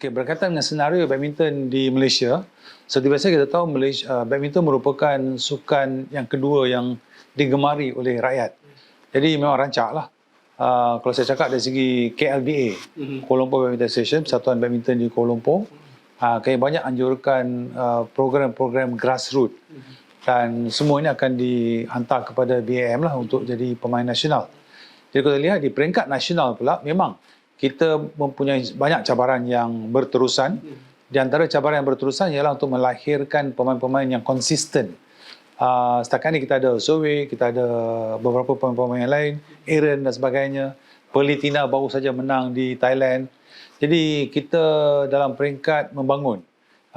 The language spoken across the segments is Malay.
Okay, berkaitan dengan senario badminton di Malaysia, seperti biasa kita tahu Malaysia, uh, badminton merupakan sukan yang kedua yang digemari oleh rakyat. Jadi memang rancak lah. Uh, kalau saya cakap dari segi KLBA, Mhm. Kuala Lumpur Badminton Association, Persatuan Badminton di Kuala Lumpur, uh, kami banyak anjurkan uh, program-program grassroots dan semua ini akan dihantar kepada BAM lah untuk jadi pemain nasional. Jadi kalau lihat di peringkat nasional pula memang kita mempunyai banyak cabaran yang berterusan. Di antara cabaran yang berterusan ialah untuk melahirkan pemain-pemain yang konsisten. Uh, setakat ini kita ada Zoe, kita ada beberapa pemain-pemain yang lain, Aaron dan sebagainya. Politina baru saja menang di Thailand. Jadi kita dalam peringkat membangun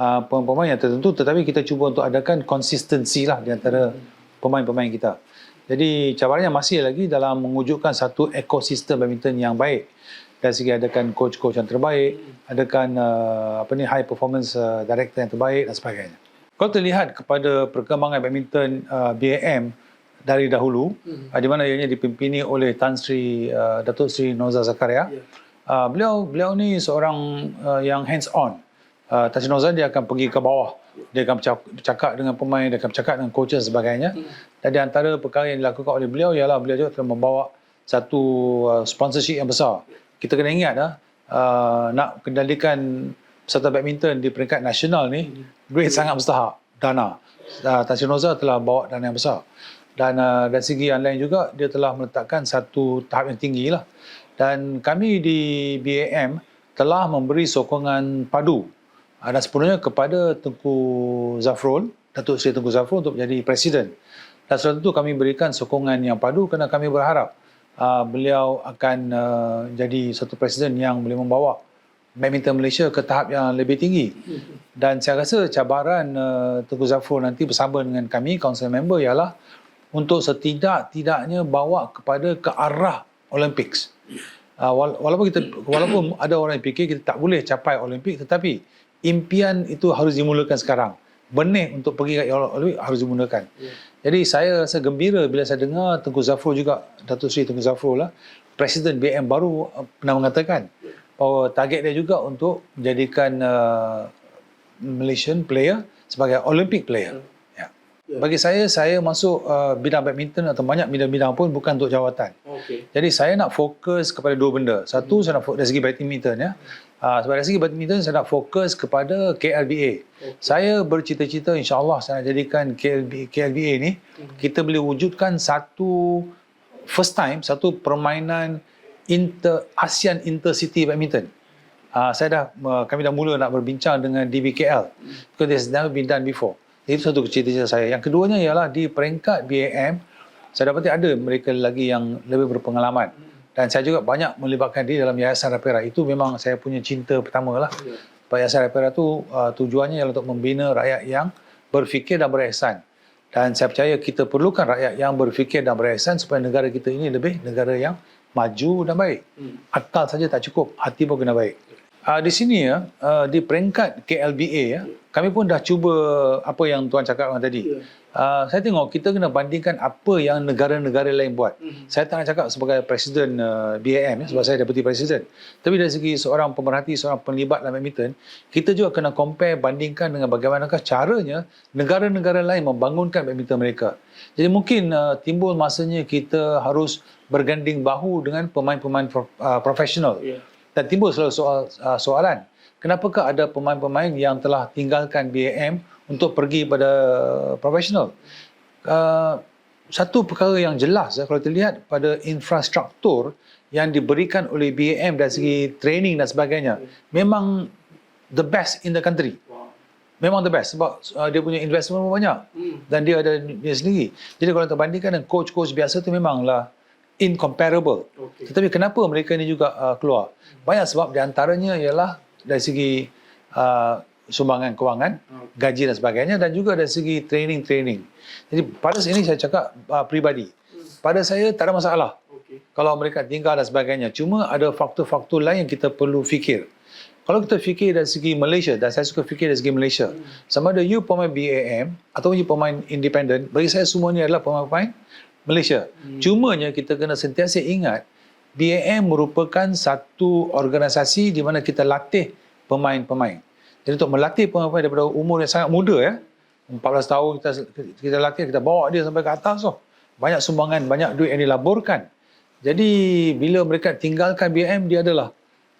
uh, pemain-pemain yang tertentu tetapi kita cuba untuk adakan konsistensi lah di antara pemain-pemain kita. Jadi cabarannya masih lagi dalam mewujudkan satu ekosistem badminton yang baik. Dari segi adakan coach-coach yang terbaik, adakan uh, apa ni high performance uh, director yang terbaik dan sebagainya. Kalau terlihat kepada perkembangan badminton uh, BAM dari dahulu, Mhm. uh, di mana ianya dipimpini oleh Tan Sri uh, Datuk Sri Noza Zakaria. Ya. Uh, beliau beliau ni seorang uh, yang hands on. Uh, Tan Sri Noza dia akan pergi ke bawah. Dia akan bercak- bercakap dengan pemain, dia akan bercakap dengan coaches dan sebagainya. Dan di antara perkara yang dilakukan oleh beliau ialah beliau juga telah membawa satu uh, sponsorship yang besar. Kita kena ingat uh, nak kendalikan peserta badminton di peringkat nasional ni, duit sangat mustahak, dana. Uh, Tan Sri Noza telah bawa dana yang besar. Dan uh, dari segi yang lain juga, dia telah meletakkan satu tahap yang tinggi lah. Dan kami di BAM telah memberi sokongan padu uh, dan sepenuhnya kepada Tengku Zafrul, Datuk Seri Tengku Zafrul untuk menjadi Presiden. Dan selain itu kami berikan sokongan yang padu kerana kami berharap uh, beliau akan uh, jadi satu Presiden yang boleh membawa badminton Malaysia ke tahap yang lebih tinggi. Dan saya rasa cabaran uh, Tengku Zafrul nanti bersama dengan kami, council member ialah untuk setidak-tidaknya bawa kepada ke arah Olympics. Uh, wala- walaupun kita walaupun ada orang yang fikir kita tak boleh capai Olimpik tetapi impian itu harus dimulakan sekarang. Benih untuk pergi ke Olimpik harus dimulakan. Jadi saya rasa gembira bila saya dengar Tengku Zafrul juga Datuk Seri Tengku Zafrul lah Presiden BM baru uh, pernah mengatakan bahawa target dia juga untuk menjadikan uh, Malaysian player sebagai Olympic player. Ya. Ya. Bagi saya saya masuk uh, bidang badminton atau banyak bidang-bidang pun bukan untuk jawatan. Okey. Jadi saya nak fokus kepada dua benda. Satu saya nak fokus dari segi badminton ya. Uh, sebab dari segi badminton saya nak fokus kepada KLBA. Saya bercita-cita insya-Allah saya nak jadikan KLB, KLBA ni kita boleh wujudkan satu first time satu permainan inter ASEAN Intercity Badminton. Uh, saya dah uh, kami dah mula nak berbincang dengan DBKL because there's never been done before. Itu satu cita-cita saya. Yang keduanya ialah di peringkat BAM saya dapati ada mereka lagi yang lebih berpengalaman. Dan saya juga banyak melibatkan diri dalam Yayasan Rapera. Itu memang saya punya cinta pertama lah. Ya. Yayasan Rapera tu uh, tujuannya ialah untuk membina rakyat yang berfikir dan berihsan. Dan saya percaya kita perlukan rakyat yang berfikir dan berihsan supaya negara kita ini lebih negara yang maju dan baik. Hmm. Akal saja tak cukup, hati pun kena baik. Uh, di sini ya, uh, di peringkat KLBA ya, kami pun dah cuba apa yang tuan cakap orang tadi. Ya. Uh, saya tengok kita kena bandingkan apa yang negara-negara lain buat. Mhm. Saya tak nak cakap sebagai presiden uh, BAM ya, sebab saya deputy presiden. Tapi dari segi seorang pemerhati, seorang penlibat dalam badminton, kita juga kena compare bandingkan dengan bagaimanakah caranya negara-negara lain membangunkan badminton mereka. Jadi mungkin uh, timbul masanya kita harus berganding bahu dengan pemain-pemain pro, uh, profesional. Ya. Dan timbul selalu soal uh, soalan, kenapakah ada pemain-pemain yang telah tinggalkan BAM untuk pergi pada profesional? Uh, satu perkara yang jelas ya, kalau terlihat pada infrastruktur yang diberikan oleh BAM dari segi training dan sebagainya, memang the best in the country. Memang the best sebab uh, dia punya investment pun banyak Hmm. dan dia ada dia sendiri. Jadi kalau terbandingkan dengan coach-coach biasa tu memanglah incomparable. Okey. Tetapi kenapa mereka ini juga uh, keluar? Banyak sebab di antaranya ialah dari segi uh, sumbangan kewangan, Okey. gaji dan sebagainya dan juga dari segi training-training. Jadi pada sini saya cakap uh, pribadi. Pada saya tak ada masalah kalau mereka tinggal dan sebagainya. Cuma ada faktor-faktor lain yang kita perlu fikir. Kalau kita fikir dari segi Malaysia, dan saya suka fikir dari segi Malaysia, sama ada you pemain BAM atau you pemain independent, bagi saya semua ni adalah pemain-pemain Malaysia. Hmm. Cumanya kita kena sentiasa ingat, BAM merupakan satu organisasi di mana kita latih pemain-pemain. Jadi untuk melatih pemain-pemain daripada umur yang sangat muda ya. 14 tahun kita kita latih kita bawa dia sampai ke atas tu. Banyak sumbangan, banyak duit yang dilaburkan. Jadi bila mereka tinggalkan BM dia adalah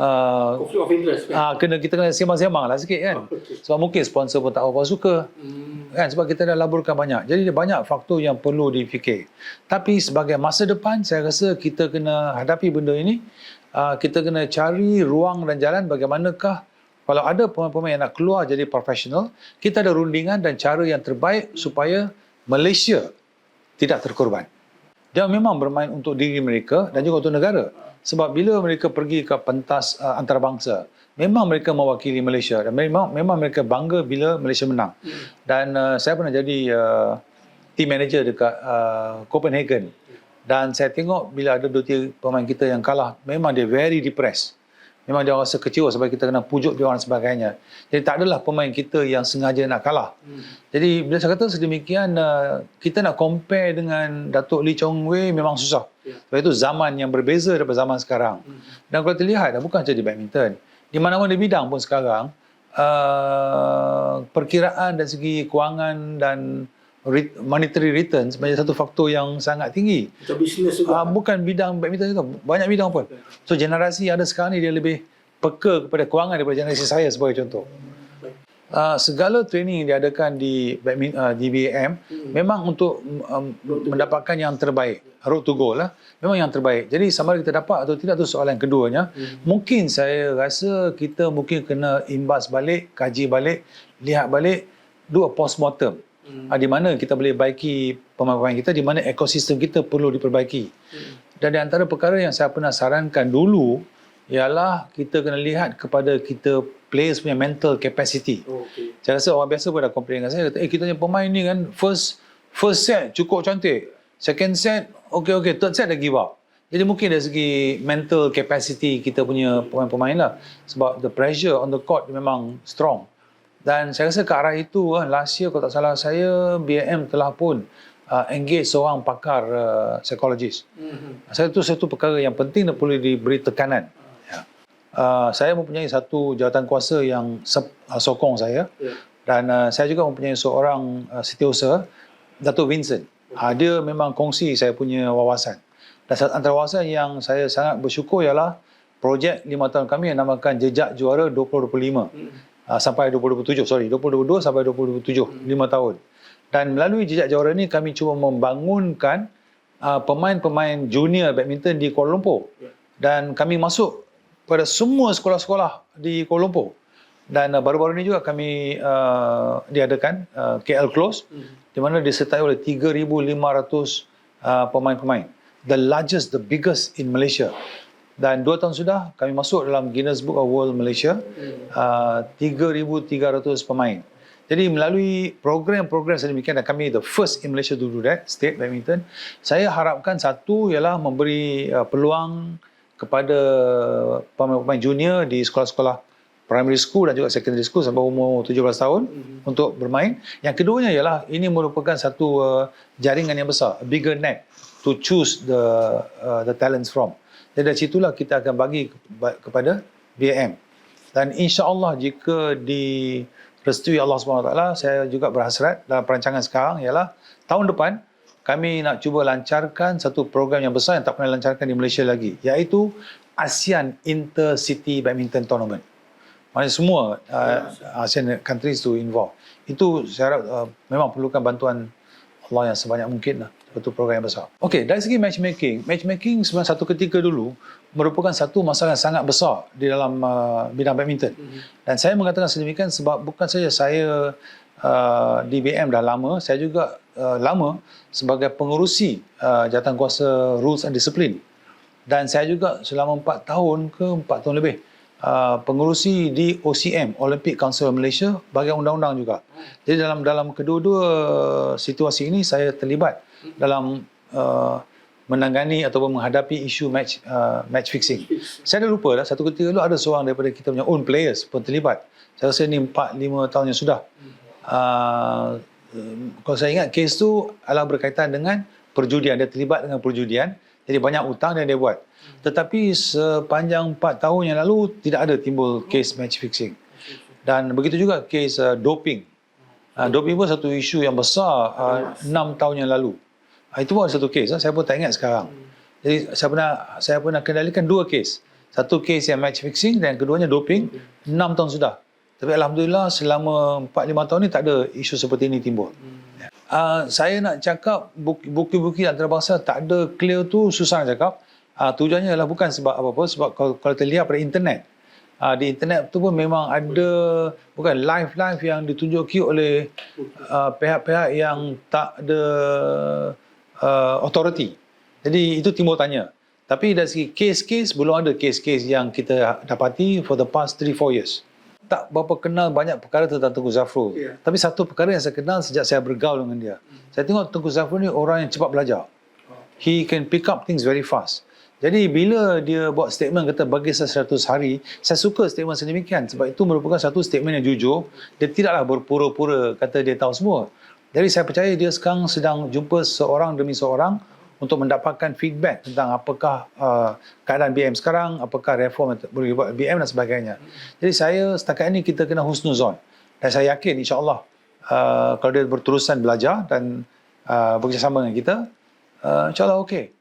uh, Conflict of interest kan? Ah, kena kita kena sembang-sembang lah sikit kan. Sebab mungkin sponsor pun tak apa suka. Hmm. Kan sebab kita dah laburkan banyak. Jadi ada banyak faktor yang perlu difikir. Tapi sebagai masa depan saya rasa kita kena hadapi benda ini. Uh, kita kena cari ruang dan jalan bagaimanakah kalau ada pemain-pemain yang nak keluar jadi profesional, kita ada rundingan dan cara yang terbaik supaya Malaysia tidak terkorban. Dia memang bermain untuk diri mereka dan juga untuk negara. Sebab bila mereka pergi ke pentas uh, antarabangsa, memang mereka mewakili Malaysia dan memang memang mereka bangga bila Malaysia menang. Dan uh, saya pernah jadi uh, team manager dekat uh, Copenhagen. Dan saya tengok bila ada dua tiga pemain kita yang kalah, memang dia very depressed. Memang dia rasa kecewa sebab kita kena pujuk dia orang dan sebagainya. Jadi tak adalah pemain kita yang sengaja nak kalah. Hmm. Jadi bila saya kata sedemikian, uh, kita nak compare dengan Datuk Lee Chong Wei memang susah. Ya. Sebab itu zaman yang berbeza daripada zaman sekarang. Hmm. Dan kalau kita lihat, bukan saja di badminton. Di mana-mana bidang pun sekarang, uh, perkiraan dari segi kewangan dan re- monetary returns menjadi satu faktor yang sangat tinggi. Macam bisnes juga. Uh, bukan bidang badminton itu, banyak bidang pun. So generasi yang ada sekarang ni dia lebih peka kepada kewangan daripada generasi saya sebagai contoh. Uh, segala training yang diadakan di badminton uh, di BAM Hmm. memang untuk um, mendapatkan yang terbaik. Road to goal lah. Memang yang terbaik. Jadi sama ada kita dapat atau tidak tu soalan keduanya. Hmm. Mungkin saya rasa kita mungkin kena imbas balik, kaji balik, lihat balik, do a postmortem. Hmm. Di mana kita boleh baiki pemain-pemain kita, di mana ekosistem kita perlu diperbaiki. Hmm. Dan di antara perkara yang saya pernah sarankan dulu ialah kita kena lihat kepada kita players punya mental capacity. Okey. Saya rasa orang biasa pun dah complain dengan saya kata, eh kita punya pemain ni kan first first set cukup cantik. Second set okey okey, third set dah give up. Jadi mungkin dari segi mental capacity kita punya pemain-pemain lah. Sebab the pressure on the court memang strong. Dan saya rasa ke arah itu, ah, last year kalau tak salah saya, BAM telah pun uh, engage seorang pakar uh, psikologis. Hmm. Saya itu satu perkara yang penting dan perlu diberi tekanan. Ya. Uh, saya mempunyai satu jawatan kuasa yang sep- uh, sokong saya Ya. dan uh, saya juga mempunyai seorang uh, setiausaha Datuk Vincent. Uh, dia memang kongsi saya punya wawasan. Dan antara wawasan yang saya sangat bersyukur ialah projek lima tahun kami yang namakan Jejak Juara 2025 Hmm. Uh, sampai 2027 sorry 2022 sampai 2027 lima tahun dan melalui jejak jawara ini kami cuba membangunkan uh, pemain-pemain junior badminton di Kuala Lumpur Ya. dan kami masuk pada semua sekolah-sekolah di Kuala Lumpur dan uh, baru-baru ini juga kami uh, diadakan uh, KL Close Hmm. di mana disertai oleh 3,500 uh, pemain-pemain the largest the biggest in Malaysia dan dua tahun sudah kami masuk dalam Guinness Book of World Malaysia uh, 3,300 pemain. Jadi melalui program-program sedemikian dan kami the first in Malaysia to do that, state badminton, saya harapkan satu ialah memberi uh, peluang kepada pemain-pemain junior di sekolah-sekolah primary school dan juga secondary school sampai umur 17 tahun Hmm. untuk bermain. Yang keduanya ialah ini merupakan satu uh, jaringan yang besar, a bigger net to choose the uh, the talents from. Jadi dari situlah kita akan bagi kepa- kepada BAM. Dan insya-Allah jika direstui Allah SWT, saya juga berhasrat dalam perancangan sekarang ialah tahun depan kami nak cuba lancarkan satu program yang besar yang tak pernah lancarkan di Malaysia lagi iaitu ASEAN Intercity Badminton Tournament. Maksudnya semua uh, ASEAN countries to involve. Itu saya harap uh, memang perlukan bantuan Allah yang sebanyak mungkin lah. Satu program yang besar. Okey, dari segi matchmaking, matchmaking sebenarnya satu ketika dulu merupakan satu masalah yang sangat besar di dalam uh, bidang badminton. Hmm. Dan saya mengatakan sedemikian sebab bukan saja saya uh, di BM dah lama, saya juga uh, lama sebagai pengurusi uh, jawatan kuasa rules and discipline. Dan saya juga selama 4 tahun ke 4 tahun lebih uh, pengurusi di OCM, Olympic Council of Malaysia bahagian undang-undang juga. Jadi dalam dalam kedua-dua situasi ini saya terlibat dalam uh, menangani ataupun menghadapi isu match uh, match fixing. Saya dah lupa dah satu ketika dulu ada seorang daripada kita punya own players pun terlibat. Saya rasa ni 4 5 tahun yang sudah. Uh, kalau saya ingat kes tu adalah berkaitan dengan perjudian dia terlibat dengan perjudian jadi banyak hutang yang dia buat. Tetapi sepanjang 4 tahun yang lalu tidak ada timbul kes match fixing. Dan begitu juga kes uh, doping. Uh, doping pun satu isu yang besar uh, 6 tahun yang lalu. Uh, itu pun satu kes. Uh, saya pun tak ingat sekarang. Jadi saya pernah saya pernah kendalikan dua kes. Satu kes yang match fixing dan keduanya doping. 6 tahun sudah. Tapi Alhamdulillah selama 4-5 tahun ni tak ada isu seperti ini timbul. Uh, saya nak cakap buku- buku-buku antarabangsa tak ada clear tu susah nak cakap. Uh, tujuannya adalah bukan sebab apa-apa. Sebab kalau, kalau kita lihat pada internet. Uh, di internet tu pun memang ada bukan live-live yang ditunjuki oleh uh, pihak-pihak yang tak ada uh, authority. Jadi itu timbul tanya. Tapi dari segi kes-kes, belum ada kes-kes yang kita dapati for the past 3-4 years. Tak berapa kenal banyak perkara tentang Tengku Zafrul. Ya. Tapi satu perkara yang saya kenal sejak saya bergaul dengan dia. Saya tengok Tengku Zafrul ni orang yang cepat belajar. He can pick up things very fast. Jadi bila dia buat statement kata bagi saya 100 hari, saya suka statement sedemikian sebab itu merupakan satu statement yang jujur. Dia tidaklah berpura-pura kata dia tahu semua. Jadi saya percaya dia sekarang sedang jumpa seorang demi seorang untuk mendapatkan feedback tentang apakah uh, keadaan BM sekarang, apakah reform yang boleh buat BM dan sebagainya. Jadi saya setakat ini kita kena husnuzon. Dan saya yakin insya-Allah uh, kalau dia berterusan belajar dan uh, bekerjasama dengan kita, uh, insya-Allah okey.